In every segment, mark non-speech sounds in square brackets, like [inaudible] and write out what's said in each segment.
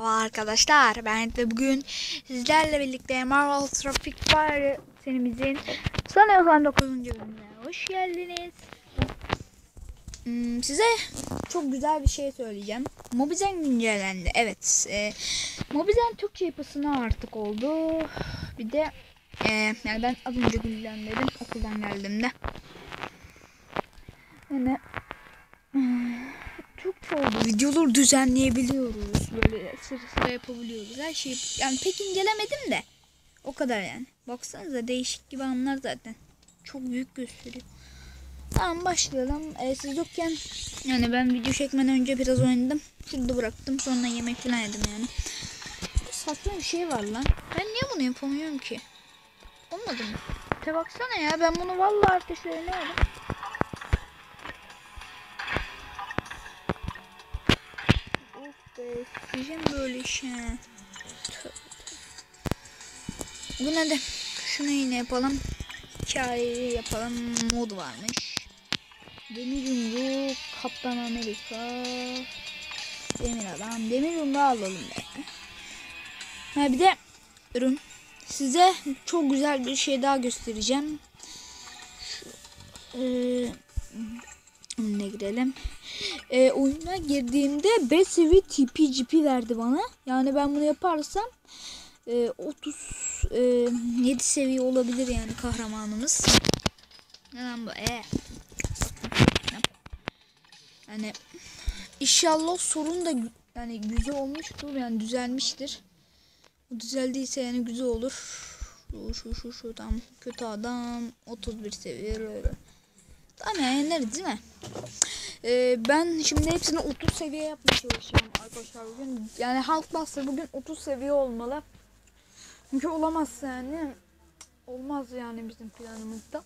Arkadaşlar ben de bugün sizlerle birlikte Marvel Traffic Fire serimizin sanıyorsam 9. bölümüne hoş geldiniz. Hmm, size çok güzel bir şey söyleyeceğim. Mobizen güncellendi. Evet. E, Mobizen Türkçe yapısına artık oldu. Bir de e, yani ben az önce güncelledim okuldan geldiğimde. Yani oldu. Videoları düzenleyebiliyoruz. Böyle sıra sıra yapabiliyoruz. Her şeyi yani pek incelemedim de. O kadar yani. Baksanıza değişik gibi anlar zaten. Çok büyük gösteriyor. Tamam başlayalım. Ee, siz yokken yani ben video çekmeden önce biraz oynadım. Şimdi bıraktım. Sonra yemek falan yedim yani. Saçma bir şey var lan. Ben niye bunu yapamıyorum ki? Olmadı mı? Te baksana ya ben bunu vallahi artık söylemedim. Of diyeceğim böyle şey. Bu ne de? Şunu yine yapalım. Hikayeyi yapalım. Mod varmış. Demir yumruk, Kaptan Amerika, Demir adam, Demir yumruğu alalım be. Ha bir de ürün. Size çok güzel bir şey daha göstereceğim. Şu, eee ne girelim. E, oyuna girdiğimde 5 seviye TP GP verdi bana. Yani ben bunu yaparsam e, 30 e, 7 seviye olabilir yani kahramanımız. Neden bu? E. Yani inşallah sorun da yani güzel olmuştur yani düzelmiştir. Düzeldiyse yani güzel olur. Şu şu şu şu tam kötü adam 31 seviye öyle. Tamam yani değil mi? Ee, ben şimdi hepsini 30 seviye yapmaya çalışacağım arkadaşlar bugün. Yani Hulk Buster bugün 30 seviye olmalı. Çünkü olamazsa yani olmaz yani bizim planımızda.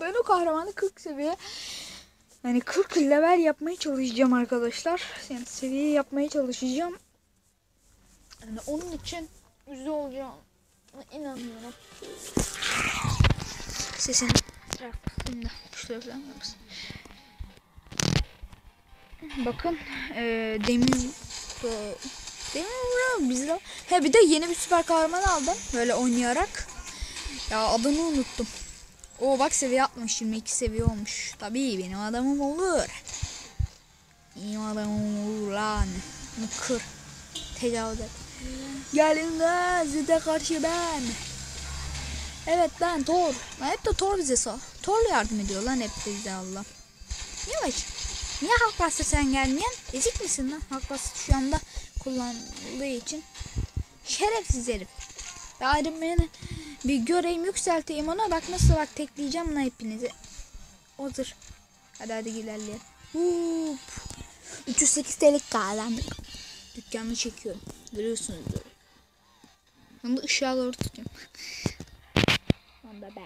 Ben o kahramanı 40 seviye yani 40 level yapmaya çalışacağım arkadaşlar. Yani seviye yapmaya çalışacağım. Yani onun için güzel olacağım. inanıyorum. Sesini da şöyle falan yapsın. Bakın e, demir e, demir vuruyor bizde. He bir de yeni bir süper kahraman aldım böyle oynayarak. Ya adını unuttum. O bak seviye atmış 22 seviye olmuş. Tabii benim adamım olur. Benim adamım olur lan. Bunu kır. Tecavüz et. Gelin size karşı ben. Evet ben Thor. Hep de Thor bize sağ. Thor yardım ediyor lan hep bize Allah. Yavaş. Niye Halkbastır sen gelmeyen? Ezik misin lan? Halkbastır şu anda kullanıldığı için. Şerefsiz herif. Iron Man'i bir göreyim yükselteyim ona. Bak nasıl bak tekleyeceğim lan hepinizi. Odur. Hadi hadi ilerleyelim. Hup. 308 TL'lik kazandık. Dükkanı çekiyorum. Görüyorsunuz böyle. Onu da ışığa doğru tutuyorum. [laughs] Onda be.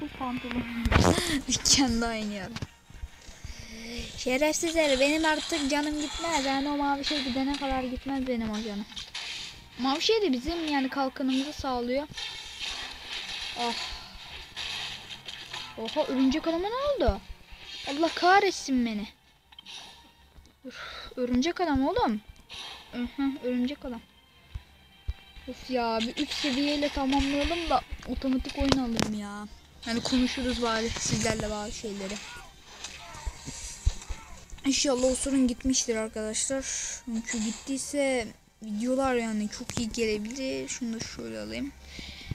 Okul pantolonunda [laughs] dükkanda oynuyorum. Şerefsiz herif benim artık canım gitmez. Yani o mavi şey gidene kadar gitmez benim o canım. Mavi şey de bizim yani kalkanımızı sağlıyor. Oh. Oha örümcek adama ne oldu? Allah kahretsin beni. Dur, örümcek adam oğlum. Hı, örümcek adam. Of ya bir 3 seviyeyle tamamlayalım da otomatik oyun alalım ya. Yani konuşuruz bari sizlerle bazı şeyleri. İnşallah o sorun gitmiştir arkadaşlar. Çünkü gittiyse videolar yani çok iyi gelebilir. Şunu da şöyle alayım.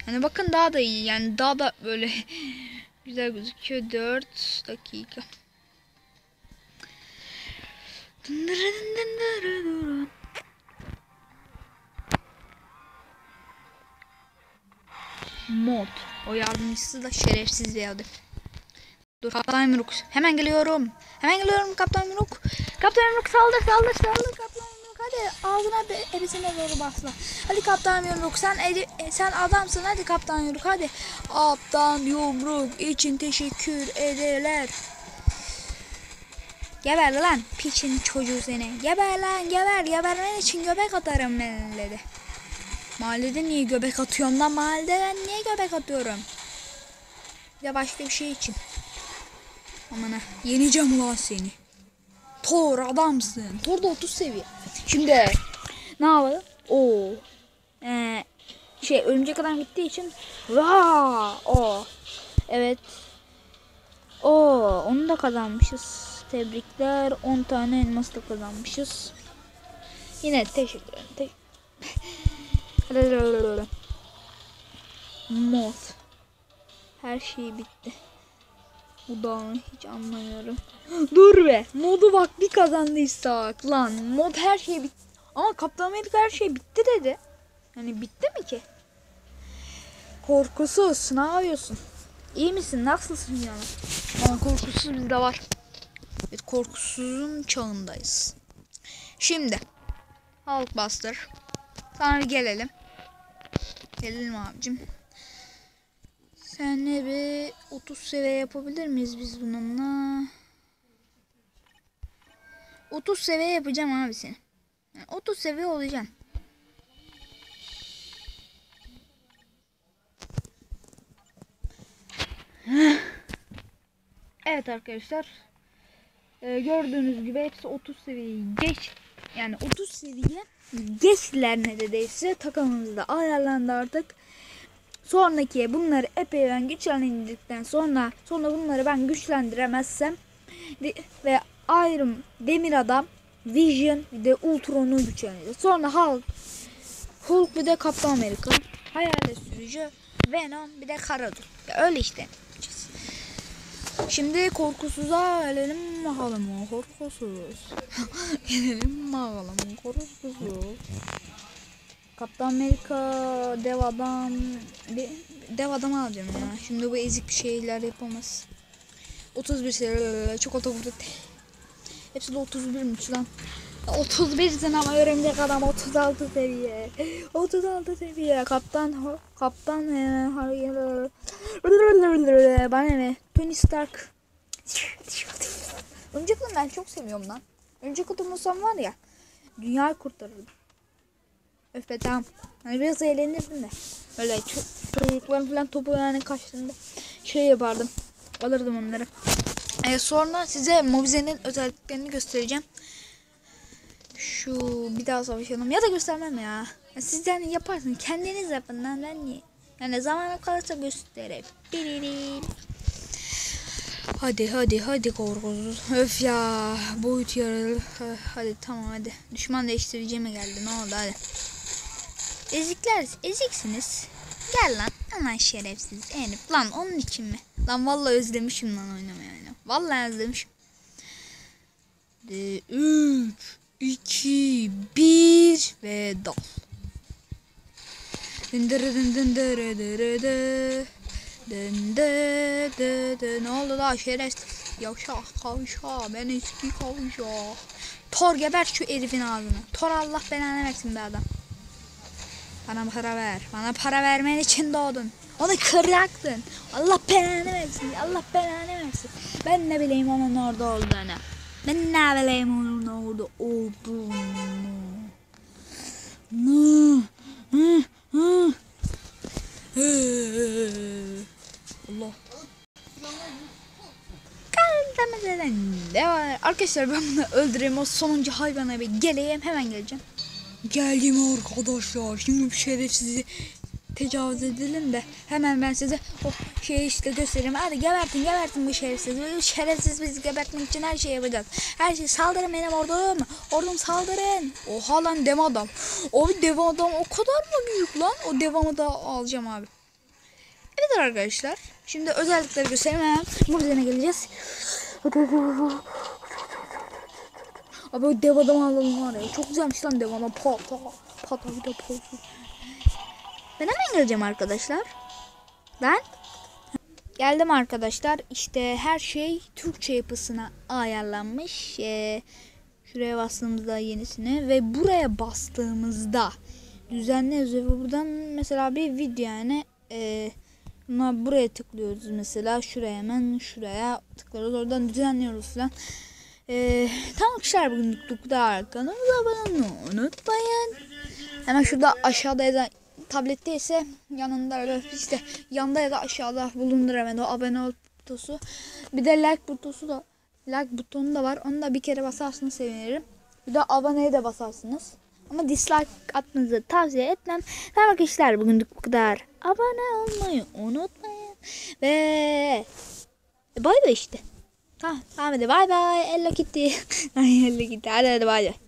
Yani bakın daha da iyi yani daha da böyle [laughs] güzel gözüküyor. 4 dakika. Mod. O yardımcısı da şerefsiz bir herif. Dur Kaptan Yumruk. Hemen geliyorum. Hemen geliyorum Kaptan Yumruk. Kaptan Yumruk saldır saldır saldır Kaptan Yumruk. Hadi ağzına be, doğru basla. Hadi Kaptan Yumruk sen edi, sen adamsın hadi Kaptan Yumruk hadi. Kaptan Yumruk için teşekkür ederler. Geber lan piçin çocuğu seni. Geber lan geber. Gebermen için göbek atarım ben dedi. Mahallede niye göbek atıyorum lan? Mahallede ben niye göbek atıyorum? Ya başka bir şey için. Aman ha. Yeneceğim ulan seni. Thor adamsın. Thor da 30 seviye. Şimdi ne yapalım? Oo. Ee, şey örümcek adam gittiği için Vaa! O. Evet. O, onu da kazanmışız. Tebrikler. 10 tane elmas da kazanmışız. Yine teşekkür ederim. Te- Mod. Her şey bitti. Bu da hiç anlamıyorum. [gasps] Dur be. Modu bak bir kazandıysak lan. Mod her şey bitti. Ama Kaptan Amerika her şey bitti dedi. Hani bitti mi ki? Korkusuz. Ne yapıyorsun? İyi misin? Nasılsın yani? Ama korkusuz bizde var. Evet, korkusuzun çağındayız. Şimdi. Hulkbuster. Bir gelelim. Gelelim abicim. Senle bir 30 seviye yapabilir miyiz biz bununla? 30 seviye yapacağım abi seni. Yani 30 seviye olacaksın. Evet arkadaşlar. Ee, gördüğünüz gibi hepsi 30 seviyeyi geç. Yani 30 seviye geçtiler neredeyse. Takımımız da ayarlandı artık. Sonraki bunları epey ben güçlendirdikten sonra sonra bunları ben güçlendiremezsem ve Iron Demir Adam Vision bir de Ultron'u güçlendireceğiz. Sonra Hulk Hulk bir de Kaptan Amerika Hayalet Sürücü Venom bir de Karadur. Öyle işte. Şimdi korkusuza gelelim bakalım korkusuz. [laughs] gelelim bakalım korkusuz. Kaptan Amerika dev adam de, dev adam alacağım ya. Şimdi bu ezik şeyler yapamaz. 31 seviye çok otobüste. Hepsi de 31'miş lan. 31 sene ama örümcek adam 36 seviye. 36 seviye. Kaptan kaptan e. Bana ne? Tony Stark. Örümcek adam ben çok seviyorum lan. Örümcek adam olsam var ya. Dünyayı kurtarırdım. Öf be tamam. Hani biraz eğlenirdim de. Böyle ço- çocukların falan topu yani kaçtığında şey yapardım. Alırdım onları. Ee, sonra size Mobize'nin özelliklerini göstereceğim. Şu bir daha savaşalım. Ya da göstermem ya. ya siz yaparsınız. Kendiniz yapın lan ben niye? Yani zamanım kalırsa gösterebilirim. Hadi hadi hadi korkusuz. Öf ya. Boyut yaralı. Ha, Hadi tamam hadi. Düşman değiştireceğime geldi. Ne oldu hadi. Ezikler, eziksiniz. Gel lan. Aman şerefsiz Elif. Lan onun için mi? Lan vallahi özlemişim lan oynamayı. Vallahi özlemişim. 3, 2, 1 ve dal. Ne oldu la şerefsiz? Yavşak kavşak. Ben eski kavşak. Tor geber şu herifin ağzını. Tor Allah belanı versin be adam. Bana para ver. Bana para vermen için doğdun. Onu kıraktın. Allah belanı versin. Allah belanı versin. Ben ne bileyim onun orada olduğunu. Ben ne bileyim onun orada olduğunu. Allah. Kaldırmadan devam. Arkadaşlar ben bunu öldüreyim. O sonuncu hayvana bir geleyim. Hemen geleceğim. Geldim arkadaşlar. Şimdi bir şerefsizi tecavüz edelim de hemen ben size o şeyi işte göstereyim. Hadi gebertin gebertin bu şerefsizi. Bu şerefsiz bizi gebertmek için her şeyi yapacağız. Her şey saldırın benim ordum. Ordum saldırın. Oha lan dev adam. O dev adam o kadar mı büyük lan? O devamı da alacağım abi. Evet arkadaşlar. Şimdi özellikleri göstereyim hemen. Buradan geleceğiz. Abi dev adam alalım var ya. Çok güzelmiş lan dev adam. Pata. Pata bir de pata. Ben hemen geleceğim arkadaşlar. Ben geldim arkadaşlar. İşte her şey Türkçe yapısına ayarlanmış. Ee, şuraya bastığımızda yenisine ve buraya bastığımızda düzenli yazıyor. Ve buradan mesela bir video yani e, buna buraya tıklıyoruz mesela şuraya hemen şuraya tıklıyoruz oradan düzenliyoruz falan. Ee, tamam arkadaşlar bugünlük bu kadar. Kanalımıza abone olmayı unutmayın. Hemen şurada aşağıda ya da tablette ise yanında öyle işte yanda ya da aşağıda bulundur hemen o abone ol butonu. Bir de like butonu da like butonu da var. Onu da bir kere basarsanız sevinirim. Bir de aboneye de basarsınız. Ama dislike atmanızı tavsiye etmem. Tamam arkadaşlar bugünlük bu kadar. Abone olmayı unutmayın. Ve bay bay işte. Tamam, tamam hadi bay bay. Hello Kitty. [laughs] Hello Kitty. Hadi hadi bay bay.